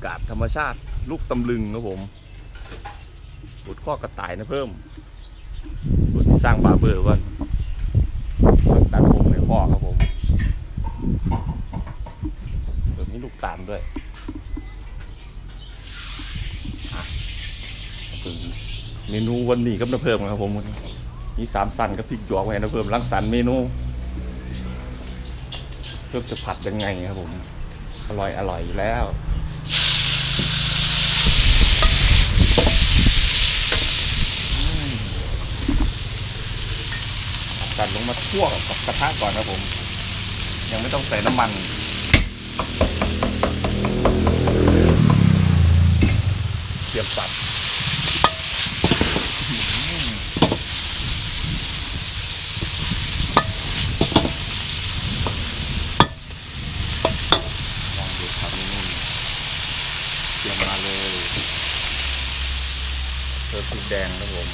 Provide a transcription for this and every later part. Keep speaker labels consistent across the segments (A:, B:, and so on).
A: ากาศธรรมชาติ ลูกตำลึงครับผมบุดข้อกระต่ายนะเพิ่มบุดสร้างบาเบอร์ก่อนตัดผมในข้อครับผมเดี๋ยวมีลูกตาลด้วยเมนูวันนี้ครับนะเพิ่มครับผมวันนี้มีสามสันกับพริกหยวกไว้นะเพิ่มรังสรรค์เมนูเพิ่มจะผัดยังไงครับผม อร่อยอร่อยอยู่แล้วอืมเอา กันลงมาคั่วกับกระทะก่อนครับผม ยังไม่ต้องใส่น้ำมันเตรียมสับอืมลองดูครับนี่เตรียมมาเลยเพิ่มพริกแดงครับผม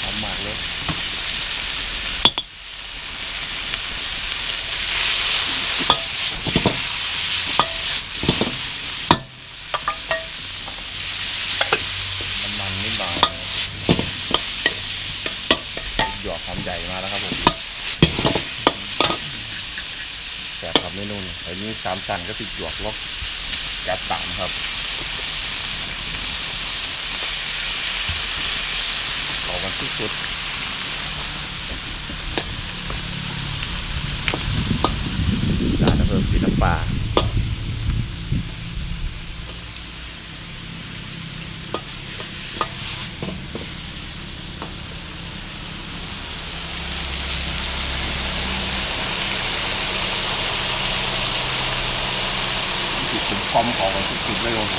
A: หอมมากเลย น้ำมันนิดหน่อยหยอกหอมใหญ่มาแล้วครับผมแซ่บครับเมนูนี้ไอ้นี้ สามสันก็ติดหยวกล็อกแก๊สสามครับต่อกันที่สุดจานน้ำเพิ่มพริกน้ำปลา สุดถึงความหอมของสุดๆเลยครับผ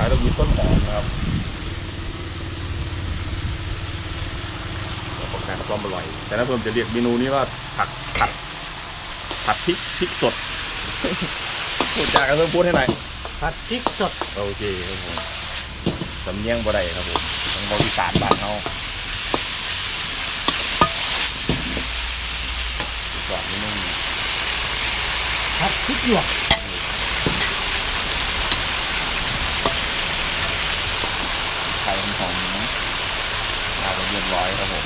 A: ม สุดท้ายเรามีต้นหอมนะครับเราประกันความอร่อย แต่ถ้าเพิ่มจะเรียกเมนูนี้ว่าผัดผัดผัดพริกพริกสดพูดจากันเพิ่มพูดให้หน่อย
B: ผัดพริกสด
A: โอเคครับผมสำเนียงบ่ได้ครับผมต้องบริการบ้านเขาก่อนนิดนึง
B: ผัดพริกหยวก
A: ไข่หอมๆนะลาไป เรียบร้อยครับผม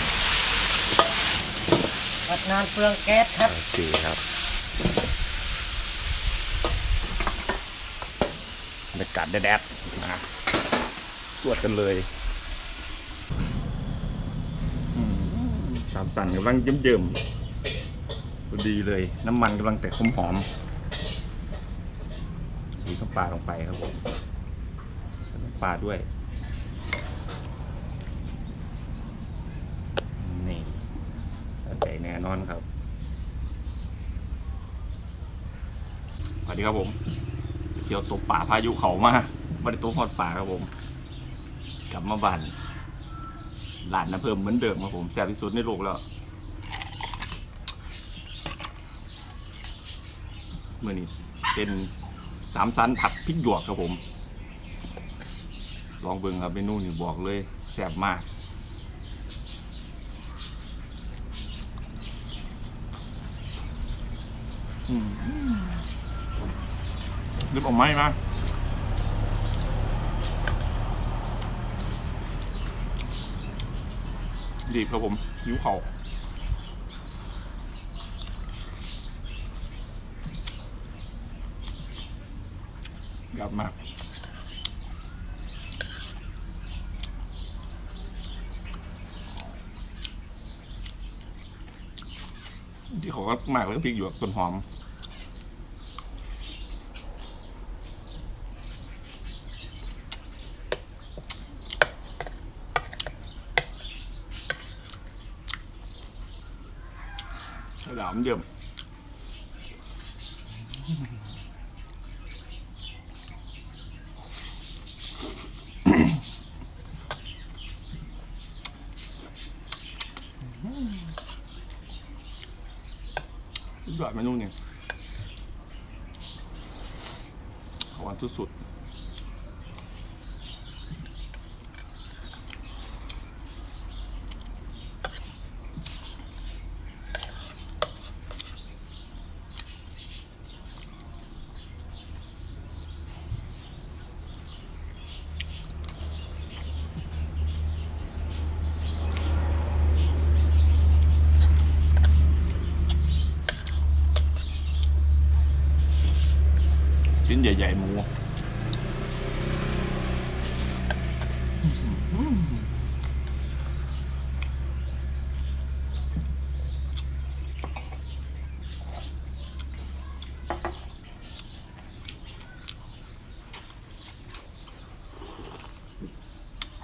B: ผัดนานเปลืองแก๊สครับ
A: โอเคครับบรรยากาศแดดๆนะตรวจกันเลยอืมสามสั่นกำลังเยิ้มๆพอดีเลย น้ำมันกำลังแต่หอมหอมๆดีข้าวปลาลงไปครับผมใส่น้ำปลาด้วย นี่สน ใจแน่นอนครับ สวัสดีครับผม เที่ยวตกป่าพายุเขามาไม่ได้ตกฮอดป่าครับผม กลับมาบ้านหลานนะเพิ่มเหมือนเดิมครับผมแซ่บที่สุดในโลกแล้วเมื่อนี้เป็นสามสันผัดพริกหยวกครับผม ลองเบิ่งครับเมนูนี่บอกเลยแซ่บมาก อืม รีบเออกไหมมาดีบครับผมหิวเขาวยับมาก ที่เขา ก็มากเลยพริกหยวกต้นหอมหลามเยี่ยม ยอดเมนูนี่ยหวานสุดๆ ชิ้นใหญ่ ๆ หมู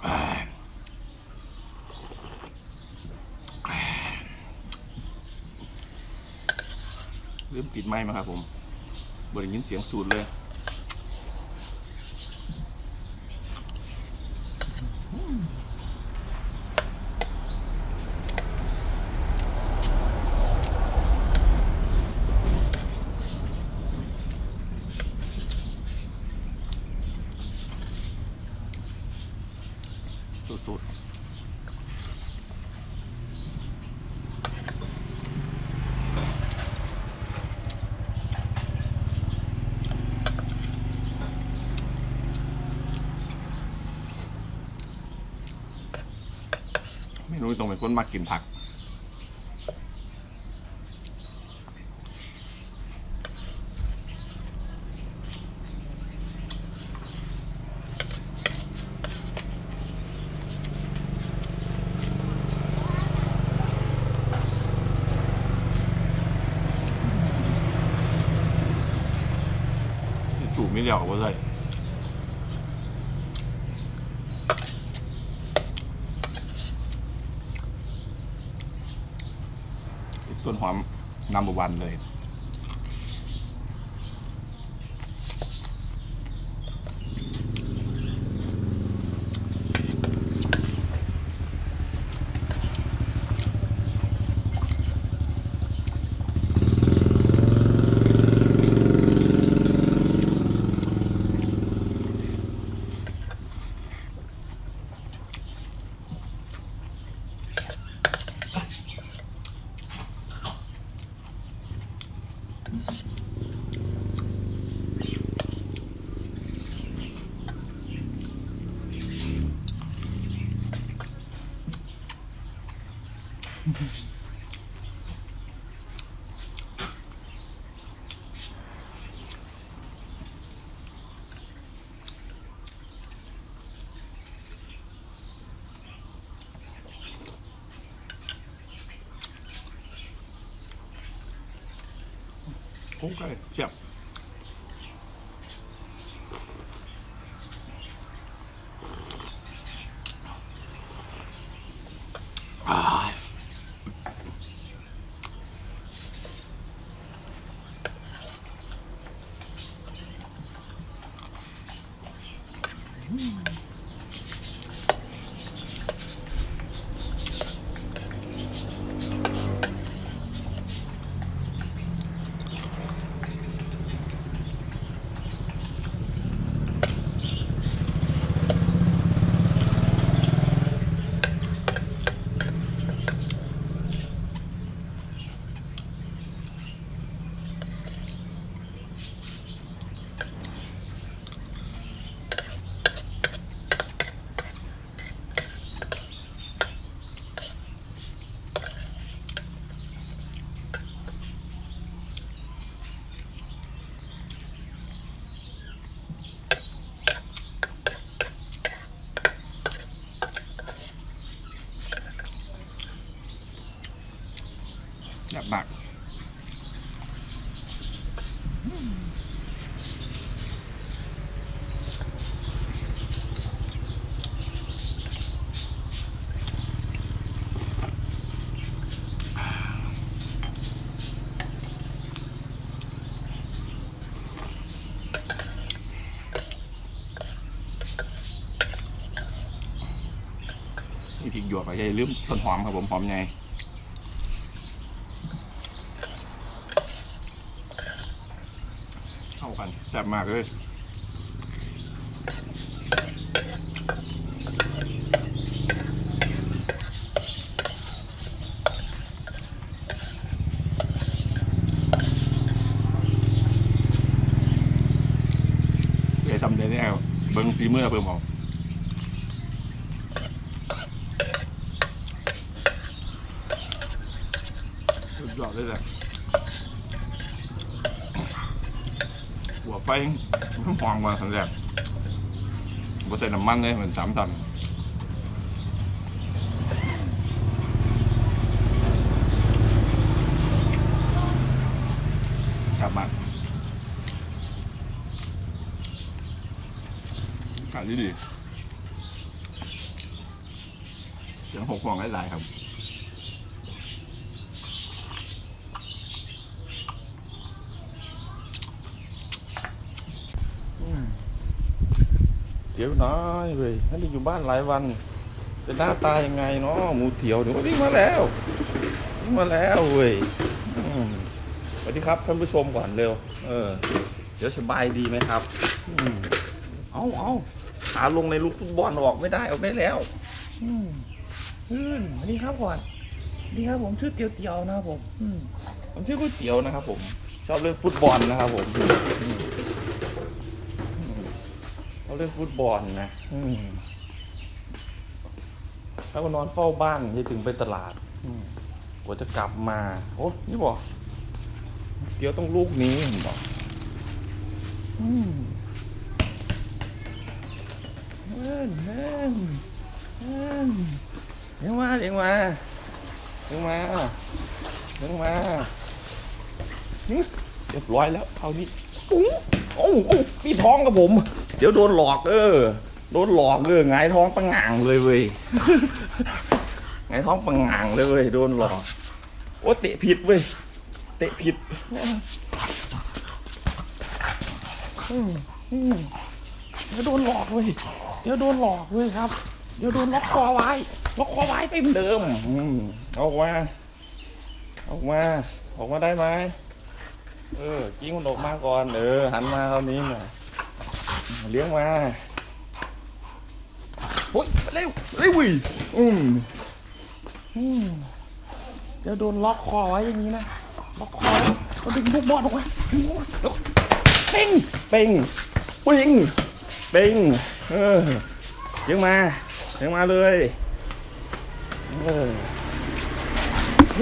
A: อ่าลืมปิดไม้มาครับผมบริยินเสียงสูดเลย สุดๆ ไม่รู้ตรงเป็นคนมากกินผัก chủ mới lèo bao dậy Cái ต้นหอม number one เลย 今回、い。 กับบักพริกหยวกไปใหญ่ลืมต้นหอมครับผมหอมไงข้ากันแซ่บ มากเลยเสียทำได้แน่เบิ้งฟีเมื่อเพิ่มเอาสุดยอดเลยแหละบวบ ไฟมันหอมาสันแรกบ่ใส่น้ำมันเลยเหมือนสามตันกลับมาขายดีดีเสียงหกฟองหลายๆครับ เดี๋ยวน้อยเว้ยท่านได้อยู่บ้านหลายวัน เป็นหน้าตายังไงเนาะหมูเถียวเดี๋ยววิ่งมาแล้ววิ่งมาแล้วเว้ยสวัสดีครับท่านผู้ชมก่อนเร็ว เออ เดี๋ยวสบายดีไหมครับเอาเอาขาลงในลูกฟุตบอลออกไม่ได้ออกได้แล้ว
B: อืมสวัสดีครับก่อนสวัสดีครับผมชื่อเตียวเตียวนะครับผม
A: ผมชื่อก๋วยเตี๋ยวนะครับผม ชอบเล่นฟุตบอลนะครับผมอืม ชอบเล่นฟุตบอลนะอืมแล้วก็นอนเฝ้าบ้านจะถึงไปตลาดอืมกว่าจะกลับมา โอ้นี่บอกเดี๋ยวต้องลูกนี้เห็นบอกอืมเอิ้นเอิ้นเอิ้นเลี้ยงมาเลี้ยงมาเลี้ยงมาเลี้ยงมาหึเรียบร้อยแล้วคราวนี้อุ้งโอ้โอ้มีท้องกับผม เดี๋ยวโดนหลอกเออ โดนหลอกเออหงายท้องปังงางเลยเว้ยหงายท้องปังงางเลยเว้ยโดนหลอก โอ้เตะผิดเว้ย เตะผิดอืมอืมเดี๋ยวโดนหลอกเว้ย เดี๋ยวโดนหลอกเว้ยครับ เดี๋ยวโดนล็อกคอไว้ ล็อกคอไว้เป็นเดิมเอาออกมาออกมาออกมาได้ไหมเออกิ้งมันออกมาก่อน เออ หันมาคราวนี้หน่อย เลี้ยงมาโอ้ยเร็วเร็วเวิอืมอืมเดี๋ยวโดนล็อกคอไว้อย่างนี้นะ ล็อกคอแล้วดึงลูกบอลออกมาดึงลูกบอลแล้วเป้งเป้งปิงเป้งเออเลี้ยงมาเลี้ยงมาเลยเออเ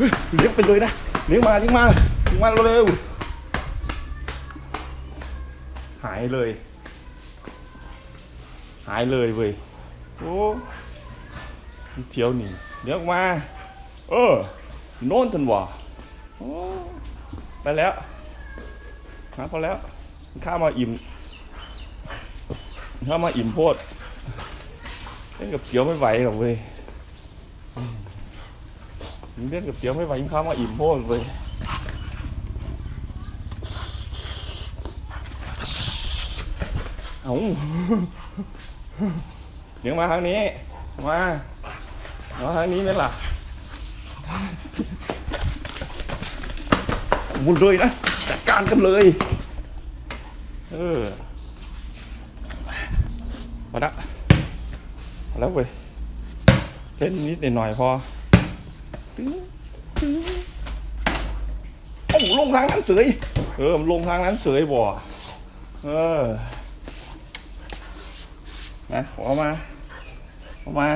A: ฮ้ยเลี้ยงไปเลยนะเลี้ยงมาเลี้ยงมาเลี้ยงมาเร็ว หายเลย หายเลยเว้ยโอ้เที่ยวหนี่เดี๋ยวออกมาเออโน่นทันวะโอ้ไปแล้วหาพอแล้วข้ามาอิ่มข้ามาอิ่มโพดเล่นกับเกี๊ยวไม่ไหวหรอกเว้ยเล่นกับเกี๊ยวไม่ไหวข้ามาอิ่มโพดเว้ย เอาเดี๋ยวมาทางนี้ มามาทางนี้ไหมล่ะมุนเลยนะ จัดการกันเลย เออพอละพอแล้วเว้ยเล่นนิดหน่อยๆพอตึ้งตึ้งโอ้ลงทางนั้นเสย เออ ลงทางนั้นเสยบ่ เออ นะออกมาออกมา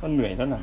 A: มันเหนื่อยแล้วนะ